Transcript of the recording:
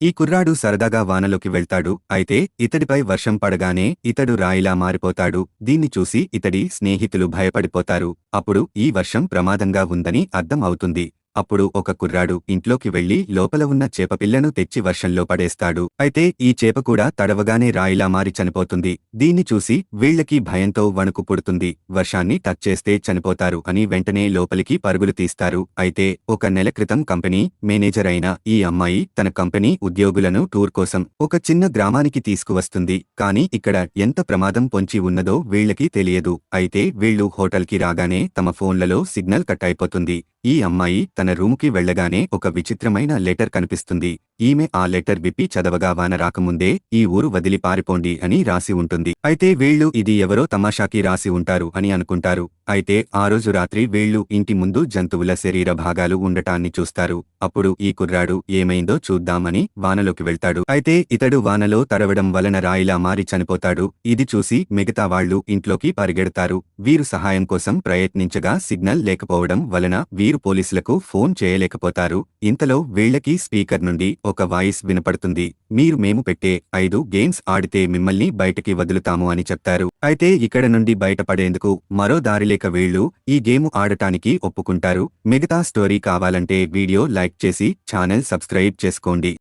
ఈ కుర్రాడు సరదాగా వానలోకి వెళ్తాడు అయితే ఇతడిపై వర్షం పడగానే ఇతడు రాయిలా మారిపోతాడు. దీన్ని చూసి ఇతడి స్నేహితులు భయపడిపోతారు. అప్పుడు ఈ వర్షం ప్రమాదంగా ఉందని అర్థం అవుతుంది. అప్పుడు ఒక కుర్రాడు ఇంట్లోకి వెళ్ళి లోపల ఉన్న చేపపిల్లను తెచ్చి వర్షంలో పడేస్తాడు. అయితే ఈ చేప కూడా తడవగానే రాయిలా మారి చనిపోతుంది. దీన్ని చూసి వీళ్ళకి భయంతో వణుకు పుడుతుంది. వర్షాన్ని టచ్ చేస్తే చనిపోతారు అని వెంటనే లోపలికి పరుగులు తీస్తారు. అయితే ఒక నెల క్రితం కంపెనీ మేనేజర్ అయిన ఈ అమ్మాయి తన కంపెనీ ఉద్యోగులను టూర్ కోసం ఒక చిన్న గ్రామానికి తీసుకువస్తుంది. కానీ ఇక్కడ ఎంత ప్రమాదం పొంచి ఉన్నదో వీళ్ళకి తెలియదు. అయితే వీళ్ళు హోటల్కి రాగానే తమ ఫోన్లలో సిగ్నల్ కట్ అయిపోతుంది. ఈ అమ్మాయి తన రూముకి వెళ్ళగానే ఒక విచిత్రమైన లెటర్ కనిపిస్తుంది. ఈమె ఆ లెటర్ విప్పి చదవగా వాన రాకముందే ఈ ఊరు వదిలి పారిపోండి అని రాసి ఉంటుంది. అయితే వీళ్ళు ఇది ఎవరో తమాషాకి రాసి ఉంటారు అని అనుకుంటారు. అయితే ఆ రోజు రాత్రి వీళ్ళు ఇంటి ముందు జంతువుల శరీర భాగాలు ఉండటాన్ని చూస్తారు. అప్పుడు ఈ కుర్రాడు ఏమైందో చూద్దామని వానలోకి వెళ్తాడు. అయితే ఇతడు వానలో తరవడం వలన రాయిలా మారి చనిపోతాడు. ఇది చూసి మిగతా వాళ్ళు ఇంట్లోకి పరిగెడతారు. వీరు సహాయం కోసం ప్రయత్నించగా సిగ్నల్ లేకపోవడం వలన వీరు పోలీసులకు ఫోన్ చేయలేకపోతారు. ఇంతలో వీళ్ళకి స్పీకర్ నుండి ఒక వాయిస్ వినపడుతుంది. మీరు మేము పెట్టే ఐదు గేమ్స్ ఆడితే మిమ్మల్ని బయటకి వదులుతాము అని చెప్తారు. అయితే ఇక్కడ నుండి బయటపడేందుకు మరో దారిలే లేక వీళ్ళు ఈ గేమ్ ఆడటానికి ఒప్పుకుంటారు. మిగతా స్టోరీ కావాలంటే వీడియో లైక్ చేసి ఛానల్ సబ్స్క్రైబ్ చేసుకోండి.